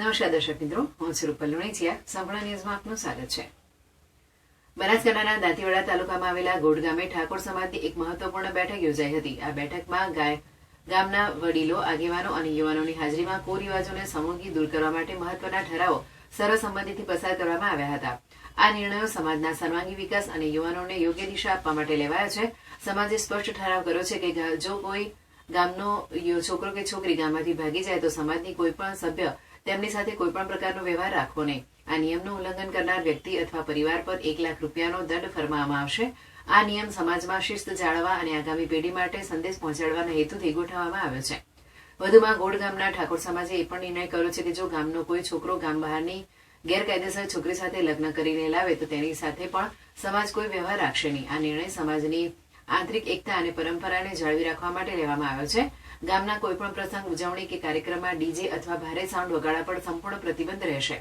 નમસ્કાર દર્શક મિત્રો હું છું રૂપલ લુણીચિયા સંપૂર્ણ ન્યૂઝમાં આપનું સ્વાગત છે બનાસકાંઠાના દાંતીવાડા તાલુકામાં આવેલા ગોડ ગામે ઠાકોર સમાજની એક મહત્વપૂર્ણ બેઠક યોજાઈ હતી. આ બેઠકમાં ગામના વડીલો, આગેવાનો અને યુવાનોની હાજરીમાં કુરિવાજોને સમૂહી દૂર કરવા માટે મહત્વના ઠરાવો સર્વસંમતિથી પસાર કરવામાં આવ્યા હતા. આ નિર્ણયો સમાજના સર્વાંગી વિકાસ અને યુવાનોને યોગ્ય દિશા આપવા માટે લેવાયા છે. સમાજે સ્પષ્ટ ઠરાવ કર્યો છે કે જો કોઈ ગામનો છોકરો કે છોકરી ગામમાંથી ભાગી જાય તો સમાજની કોઈ પણ સભ્ય તેમની સાથે કોઈપણ પ્રકારનો વ્યવહાર રાખવો નહીં. આ નિયમનું ઉલ્લંઘન કરનાર વ્યક્તિ અથવા પરિવાર પર એક લાખ રૂપિયાનો દંડ ફરમાવવામાં આવશે. આ નિયમ સમાજમાં શિસ્ત જાળવવા અને આગામી પેઢી માટે સંદેશ પહોંચાડવાના હેતુથી ગોઠવવામાં આવ્યો છે. વધુમાં ગોળ ગામના ઠાકોર સમાજે એ પણ નિર્ણય કર્યો છે કે જો ગામનો કોઈ છોકરો ગામ બહારની ગેરકાયદેસર છોકરી સાથે લગ્ન કરીને લાવે તો તેની સાથે પણ સમાજ કોઈ વ્યવહાર રાખશે નહીં. આ નિર્ણય સમાજની આંતરિક એકતા અને પરંપરાને જાળવી રાખવા માટે લેવામાં આવ્યો છે. ગામના કોઈપણ પ્રસંગ ઉજવણી કે કાર્યક્રમમાં ડીજે અથવા ભારે સાઉન્ડ વગાડવા પર સંપૂર્ણ પ્રતિબંધ રહેશે.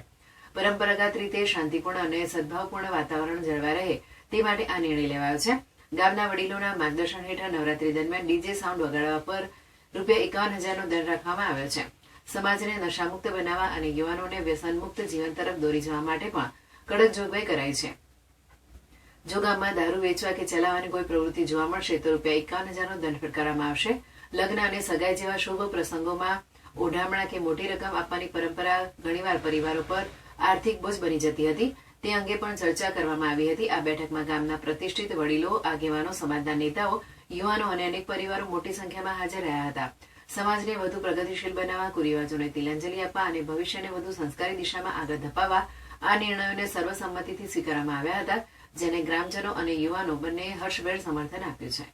પરંપરાગત રીતે શાંતિપૂર્ણ અને સદભાવપૂર્ણ વાતાવરણ જળવાઈ રહે તે માટે આ નિર્ણય લેવાયો છે. ગામના વડીલોના માર્ગદર્શન હેઠળ નવરાત્રી દરમિયાન ડીજે સાઉન્ડ વગાડવા પર રૂપિયા એકાવન હજારનો દંડ રાખવામાં આવ્યો છે. સમાજને નશામુક્ત બનાવવા અને યુવાનોને વ્યસનમુક્ત જીવન તરફ દોરી જવા માટે પણ કડક જોગવાઈ કરાઈ છે. જો ગામમાં દારૂ વેચવા કે ચલાવવાની કોઈ પ્રવૃત્તિ જોવા મળશે તો રૂપિયા એકાવન હજારનો દંડ ફટકારવામાં આવશે. લગ્ન અને સગાઈ જેવા શુભ પ્રસંગોમાં ઓઢામણા કે મોટી રકમ આપવાની પરંપરા ઘણીવાર પરિવારો પર આર્થિક બોજ બની જતી હતી. તે અંગે પણ ચર્ચા કરવામાં આવી હતી. આ બેઠકમાં ગામના પ્રતિષ્ઠિત વડીલો, આગેવાનો, સમાજના નેતાઓ, યુવાનો અને અનેક પરિવારો મોટી સંખ્યામાં હાજર રહ્યા હતા. સમાજને વધુ પ્રગતિશીલ બનાવવા, કુરિવાજોને તિલાંજલિ આપવા અને ભવિષ્યને વધુ સંસ્કારી દિશામાં આગળ ધપાવવા આ નિર્ણયોને સર્વસંમતિથી સ્વીકારવામાં આવ્યા હતા, જેને ગ્રામજનો અને યુવાનો બંને હર્ષભેર સમર્થન આપ્યું છે.